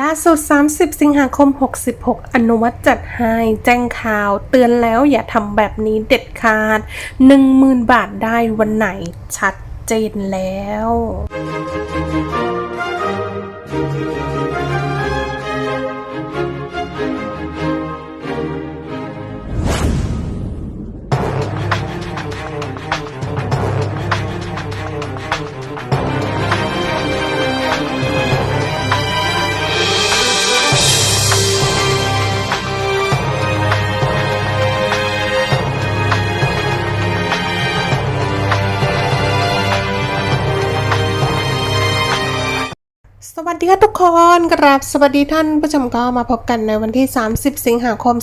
ล่าสุด 30 สิงหาคม 66 อนุวัตจัดให้แจ้งข่าวเตือนแล้วอย่าทำแบบนี้เด็ดขาด 10,000 บาทได้วันไหนชัดเจนแล้ว ดีค่ะทุกคนกราบสวัสดีท่านผู้ชมก็มาพบกันในวันที่ 30 สิงหาคม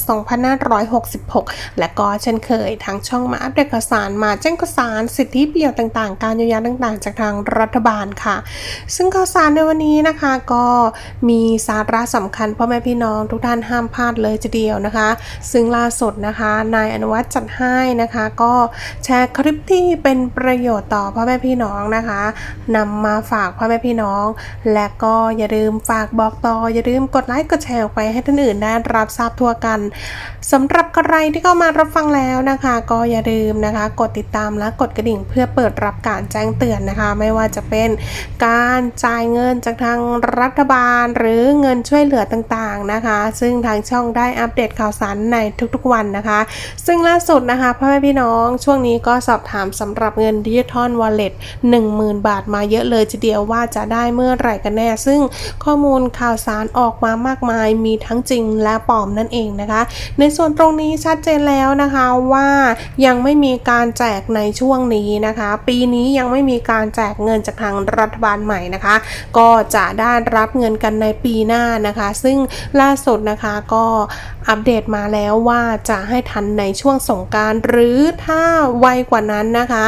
2566 และก็เช่นเคยทางช่องมาอัปเดตข่าวสารมาแจ้งข่าวสารสิทธิประโยชน์ต่างๆ การเยียวยาต่างๆ จากทางรัฐบาลค่ะ ซึ่งข่าวสารในวันนี้นะคะก็มีสาระสำคัญพ่อแม่พี่น้องทุกท่านห้ามพลาดเลยทีเดียวนะคะ ซึ่งล่าสุดนะคะนายอนุวัฒน์จัดให้นะคะ ก็แชร์คลิปที่เป็นประโยชน์ต่อพ่อแม่พี่น้องนะคะนำมาฝากพ่อแม่พี่น้อง และก็อย่าลืมฝากบอกต่อ อย่าลืมกดไลค์กดแชร์ไปให้ท่านอื่นได้รับทราบทั่วกันสำหรับใครที่เข้ามารับฟังแล้วนะคะ ก็อย่าลืมนะคะ กดติดตามและกดกระดิ่งเพื่อเปิดรับการแจ้งเตือนนะคะ ไม่ว่าจะเป็นการจ่ายเงินจากทางรัฐบาลหรือเงินช่วยเหลือต่างๆนะคะ ซึ่งทางช่องได้อัปเดตข่าวสารในทุกๆวันนะคะ ซึ่งล่าสุดนะคะพ่อแม่พี่น้องช่วงนี้ก็สอบถามสำหรับเงินดิจิทัลวอลเล็ต10,000 บาทมาเยอะเลยทีเดียวว่าจะได้เมื่อไหร่กันแน่ซึ่งข้อมูลข่าวสารออกมามากมายมีทั้งจริงและปลอมนั่นเองนะคะ ในส่วนตรงนี้ชัดเจนแล้วนะคะว่ายังไม่มีการแจกในช่วงนี้นะคะ ปีนี้ยังไม่มีการแจกเงินจากทางรัฐบาลใหม่นะคะ ก็จะได้รับเงินกันในปีหน้านะคะ ซึ่งล่าสุดนะคะก็อัปเดตมาแล้วว่าจะให้ทันในช่วงสงการหรือถ้าไวกว่านั้นนะคะ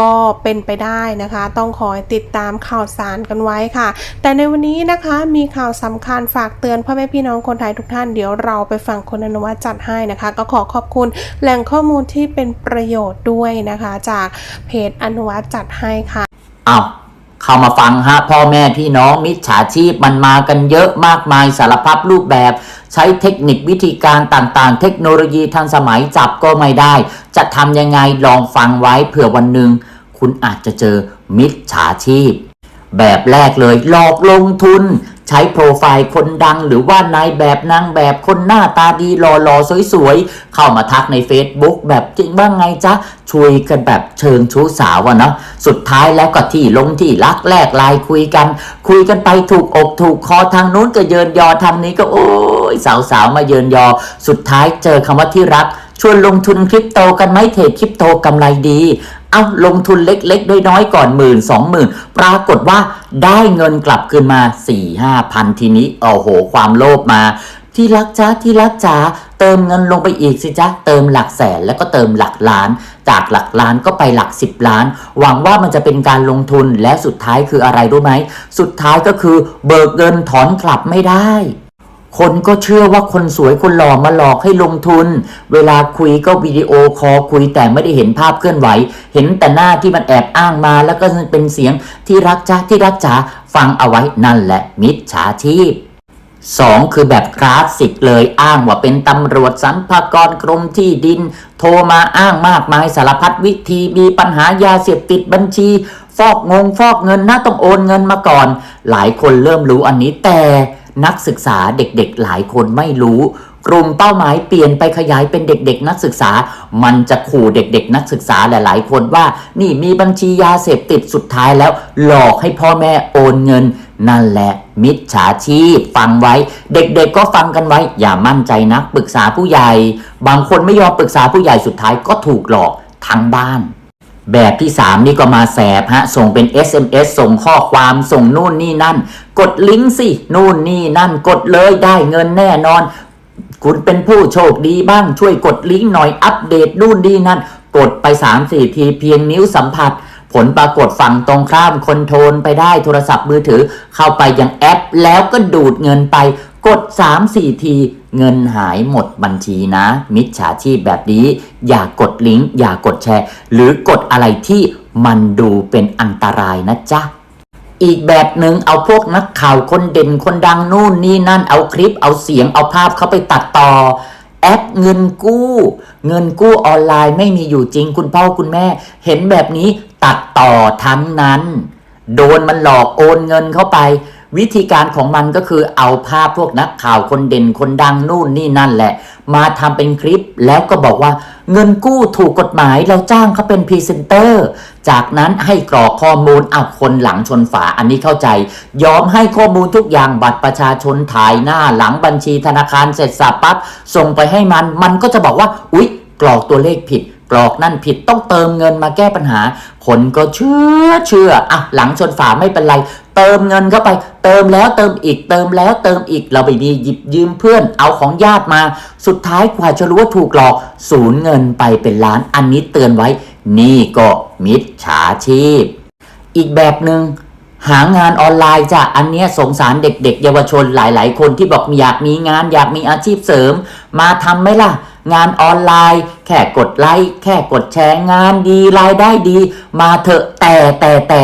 ก็เป็นไปได้นะคะ ต้องคอยติดตามข่าวสารกันไว้ค่ะ แต่ในวันนี้นะคะมีข่าวสำคัญฝากเตือนพ่อแม่พี่น้องคนไทยทุกท่านเดี๋ยวเราไปฟังคนอนุวัตจัดให้นะคะ ก็ขอขอบคุณแหล่งข้อมูลที่เป็นประโยชน์ด้วยนะคะ จากเพจอนุวัตจัดให้ค่ะเอาเข้ามาฟังฮะพ่อแม่พี่น้องมิจฉาชีพมันมากันเยอะมากมายสารพัดรูปแบบ ใช้เทคนิควิธีการต่างๆ เทคโนโลยีทันสมัยจับก็ไม่ได้ จะทำยังไงลองฟังไว้เผื่อวันหนึ่งคุณอาจจะเจอมิจฉาชีพ แบบแรกเลย หลอกลงทุน ใช้โปรไฟล์คนดัง หรือว่านายแบบนางแบบคนหน้าตาดีหล่อๆสวยๆ เข้ามาทักใน Facebook แบบจริงบ้างไงจ๊ะช่วยกันแบบเชิงชู้สาวอะเนาะสุดท้ายแล้วก็ที่ลงที่รักแลกไลน์คุยกัน คุยกันไปถูกอกถูกคอทางนู้นก็เยินยอทางนี้ก็โอ้ยสาวๆมาเยินยอ สุดท้ายเจอคำว่าที่รักชวนลงทุนคริปโตกันไหมเทรดคริปโตกำไรดี เอาลงทุนเล็กๆน้อยๆก่อนหมื่นสองหมื่นปรากฏว่าได้เงินกลับคืนมา4ี่ห้าพันทีนี้โอ้โห ความโลภมา ที่รักจ้าที่รักจ้าเติมเงินลงไปอีกสิจ้าเติมหลักแสนแล้วก็เติมหลักล้าน จากหลักล้านก็ไปหลักสิบล้าน หวังว่ามันจะเป็นการลงทุนและสุดท้ายคืออะไรรู้ไหมสุดท้ายก็คือเบิกเงินถอนกลับไม่ได้ คนก็เชื่อว่าคนสวยคนหล่อมาหลอกให้ลงทุน เวลาคุยก็วิดีโอคอลคุยแต่ไม่ได้เห็นภาพเคลื่อนไหว เห็นแต่หน้าที่มันแอบอ้างมา แล้วก็เป็นเสียงที่รักจ้าที่รักจ๋าฟังเอาไว้นั่นแหละมิจฉาชีพสองคือแบบคลาสสิกเลยอ้างว่าเป็นตำรวจสรรพากรกรมที่ดิน โทรมาอ้างมากมายสารพัดวิธีมีปัญหายาเสพติดบัญชี ฟอกงงฟอกเงินนะต้องโอนเงินมาก่อน หลายคนเริ่มรู้อันนี้แต่ นักศึกษาเด็กๆหลายคนไม่รู้ กลุ่มเป้าหมายเปลี่ยนไปขยายเป็นเด็กๆ นักศึกษา มันจะขู่เด็กๆ นักศึกษาหลายๆ คนว่า นี่มีบัญชียาเสพติดสุดท้ายแล้ว หลอกให้พ่อแม่โอนเงิน นั่นแหละมิจฉาชีพฟังไว้ เด็กๆก็ฟังกันไว้ อย่ามั่นใจนักปรึกษาผู้ใหญ่ บางคนไม่ยอมปรึกษาผู้ใหญ่สุดท้ายก็ถูกหลอกทั้งบ้าน แบบที่ 3 นี่ก็มาแสบฮะ ส่งเป็น SMS ส่งข้อความส่งนู่นนี่นั่น กดลิงก์สิ นู่นนี่นั่น กดเลยได้เงินแน่นอน คุณเป็นผู้โชคดีบ้าง ช่วยกดลิงก์หน่อยอัปเดตนู่นนี่นั่น กดไป 3-4 ทีเพียงนิ้วสัมผัส ผลปรากฏฝั่งตรงข้ามคอนโทรลไปได้โทรศัพท์มือถือ เข้าไปยังแอป แล้วก็ดูดเงินไป กด 3-4 ที เงินหายหมดบัญชีนะ มิจฉาชีพแบบนี้ อย่ากดลิงก์อย่ากดแชร์ หรือกดอะไรที่มันดูเป็นอันตรายนะจ๊ะอีกแบบหนึ่งเอาพวกนักข่าวคนเด่นคนดังนู่นนี่นั่นเอาคลิปเอาเสียงเอาภาพเขาไปตัดต่อ แอปเงินกู้ เงินกู้ออนไลน์ไม่มีอยู่จริงคุณพ่อคุณแม่ เห็นแบบนี้ตัดต่อทั้งนั้น โดนมันหลอกโอนเงินเข้าไป วิธีการของมันก็คือเอาภาพพวกนักข่าวคนเด่นคนดังนู่นนี่นั่นแหละ มาทำเป็นคลิปแล้วก็บอกว่า เงินกู้ถูกกฎหมายเราจ้างเขาเป็นพรีเซนเตอร์ จากนั้นให้กรอกข้อมูลเอาคนหลังชนฝาอันนี้เข้าใจ ยอมให้ข้อมูลทุกอย่างบัตรประชาชนถ่ายหน้าหลังบัญชีธนาคารเสร็จสับปั๊บส่งไปให้มัน มันก็จะบอกว่า อุ๊ย กรอกตัวเลขผิดกรอกนั่นผิดต้องเติมเงินมาแก้ปัญหา คนก็เชื่อเชื่ออะหลังชนฝาไม่เป็นไร เติมเงินเข้าไป เติมแล้วเติมอีก เติมแล้วเติมอีก เราไปมีหยิบยืมเพื่อน เอาของญาติมา สุดท้ายกว่าจะรู้ว่าถูกหลอกสูญเงินไปเป็นล้าน อันนี้เตือนไว้ นี่ก็มิจฉาชีพ อีกแบบหนึง่งหางานออนไลน์จ้ะอันเนี้ยสงสารเด็ก ๆ เยาวชนหลาย ๆ คนที่บอกอยากมีงานอยากมีอาชีพเสริม มาทำไหมล่ะ งานออนไลน์ แค่กดไลค์แค่กดแชร์งานดีรายได้ดี มาเถอะแต่แต่แต่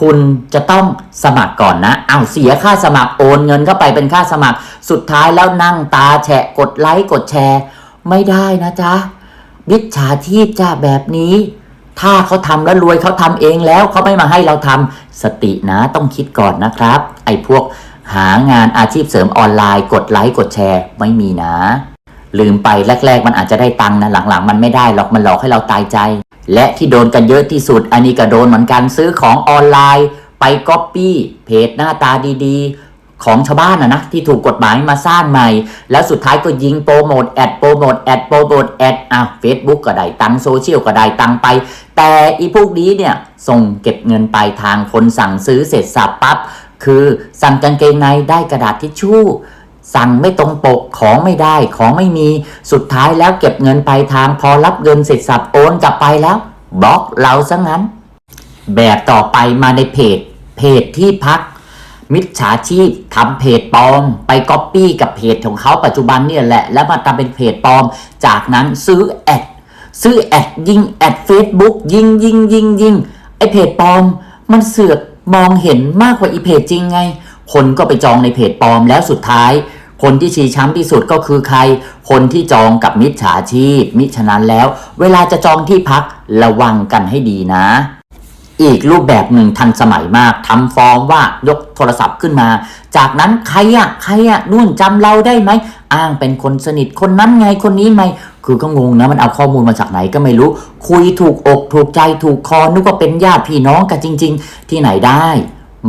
คุณจะต้องสมัครก่อนนะ เอาเสียค่าสมัครโอนเงินเข้าไปเป็นค่าสมัคร สุดท้ายแล้วนั่งตาแฉะกดไลค์กดแชร์ ไม่ได้นะจ๊ะมิจฉาชีพจ้าแบบนี้ ถ้าเขาทำแล้วรวยเขาทำเองแล้วเขาไม่มาให้เราทำสตินะต้องคิดก่อนนะครับ ไอ้พวกหางานอาชีพเสริมออนไลน์ กดไลค์กดแชร์ไม่มีนะ ลืมไปแรก ๆ มันอาจจะได้ตังค์นะหลังๆ มันไม่ได้หรอกมันหลอกให้เราตายใจ และที่โดนกันเยอะที่สุด อันนี้ก็โดนเหมือนกันซื้อของออนไลน์ ไปก๊อปปี้เพจหน้าตาดีๆ ของชาวบ้านนะนะที่ถูกกฎหมายมาสร้างใหม่ แล้วสุดท้ายก็ยิงโปรโมทแอดโปรโมทแอดโปรโมทแอดอะเฟซบุ๊กก็ได้ตังโซเชียลก็ได้ตังไป แต่อีพวกนี้เนี่ยส่งเก็บเงินปลายทางคนสั่งซื้อเสร็จสับปั๊บคือสั่งกางเกงในได้กระดาษทิชชู่ สั่งไม่ตรงปกของไม่ได้ของไม่มีสุดท้ายแล้วเก็บเงินปลายทางพอรับเงินเสร็จสับโอนกลับไปแล้วบล็อกเราซะงั้น แบบต่อไปมาในเพจ เพจที่พัก มิจฉาชีพทำเพจปลอม ไปก๊อปปี้กับเพจของเขาปัจจุบันเนี่ยแหละ แล้วมาทำเป็นเพจปลอม จากนั้นซื้อแอดซื้อแอดยิงแอดเฟซบุ๊กยิงยิงยิงยิงไอเพจปลอม มันเสือกมองเห็นมากกว่าอีเพจจริงไง คนก็ไปจองในเพจปลอมแล้วสุดท้าย คนที่ชี้ช้ำที่สุดก็คือใคร คนที่จองกับมิจฉาชีพ มิฉะนั้นแล้ว เวลาจะจองที่พักระวังกันให้ดีนะอีกรูปแบบหนึ่งทันสมัยมากทำฟอร์มว่ายกโทรศัพท์ขึ้นมา จากนั้นใครอะใครอะนู่นจำเราได้ไหมอ้างเป็นคนสนิทคนนั้นไงคนนี้ไหมคือก็งงนะมันเอาข้อมูลมาจากไหนก็ไม่รู้ คุยถูกอกถูกใจถูกคอนึกว่าเป็นญาติพี่น้องกันจริง ๆ ที่ไหนได้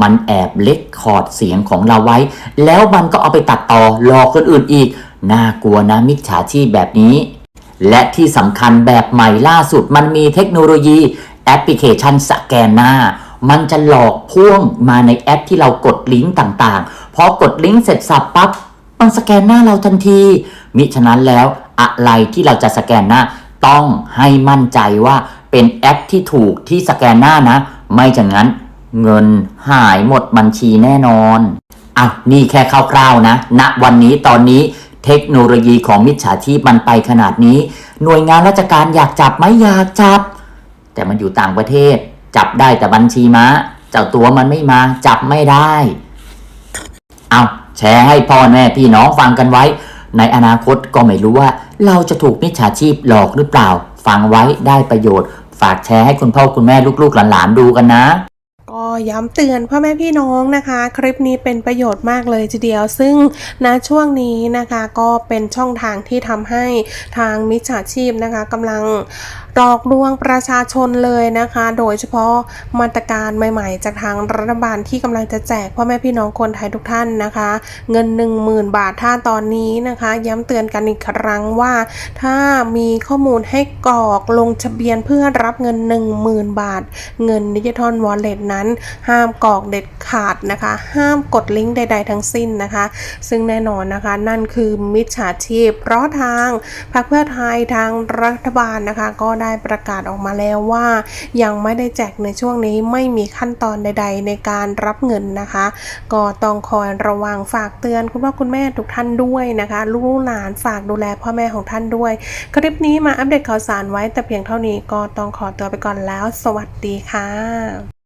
มันแอบเล็กคอร์ดเสียงของเราไว้ แล้วมันก็เอาไปตัดต่อหลอกคนอื่นอีก น่ากลัวนะมิจฉาชีพแบบนี้ และที่สำคัญแบบใหม่ล่าสุดมันมีเทคโนโลยีแอปพลิเคชันสแกนหน้า มันจะหลอกพ่วงมาในแอปที่เรากดลิงก์ต่างๆ พอกดลิงก์เสร็จสับปั๊บมันสแกนหน้าเราทันที มิฉะนั้นแล้วอะไรที่เราจะสแกนหน้าต้องให้มั่นใจว่าเป็นแอปที่ถูกที่สแกนหน้านะ ไม่ฉะนั้น เงินหายหมดบัญชีแน่นอนอะนี่แค่คร่าวๆนะณวันนี้ตอนนี้เทคโนโลยีของมิจฉาชีพมันไปขนาดนี้ หน่วยงานราชการอยากจับไหมอยากจับ แต่มันอยู่ต่างประเทศ จับได้แต่บัญชีม้า เจ้าตัวมันไม่มาจับไม่ได้ เอาแชร์ให้พ่อแม่พี่น้องฟังกันไว้ ในอนาคตก็ไม่รู้ว่า เราจะถูกมิจฉาชีพหลอกหรือเปล่า ฟังไว้ได้ประโยชน์ ฝากแชร์ให้คุณพ่อคุณแม่ลูกๆหลานๆดูกันนะ ย้ำเตือนพ่อแม่พี่น้องนะคะ คลิปนี้เป็นประโยชน์มากเลยทีเดียว ซึ่งณช่วงนี้นะคะก็เป็นช่องทางที่ทำให้ทางมิจฉาชีพนะคะกำลัง หลอกลวงประชาชนเลยนะคะ โดยเฉพาะมาตรการใหม่ ๆ จากทางรัฐบาลที่กำลังจะแจกพ่อแม่พี่น้องคนไทยทุกท่านนะคะ เงิน 10,000 บาทถ้าตอนนี้นะคะ ย้ำเตือนกันอีกครั้งว่า ถ้ามีข้อมูลให้กรอกลงทะเบียนเพื่อรับเงิน 10,000 บาท เงินดิจิทัลวอลเล็ตนั้น ห้ามกรอกเด็ดขาดนะคะ ห้ามกดลิงก์ใด ๆ ทั้งสิ้นนะคะ ซึ่งแน่นอนนะคะ นั่นคือมิจฉาชีพ เพราะทางพรรคเพื่อไทยทางรัฐบาลนะคะ ก็ได้ได้ประกาศออกมาแล้วว่า ยังไม่ได้แจกในช่วงนี้ไม่มีขั้นตอนใด ๆ ในการรับเงินนะคะ ก็ต้องคอยระวังฝากเตือนคุณพ่อคุณแม่ทุกท่านด้วยนะคะลูกหลานฝากดูแลพ่อแม่ของท่านด้วย คลิปนี้มาอัปเดตข่าวสารไว้แต่เพียงเท่านี้ก็ต้องขอตัวไปก่อนแล้ว สวัสดีค่ะ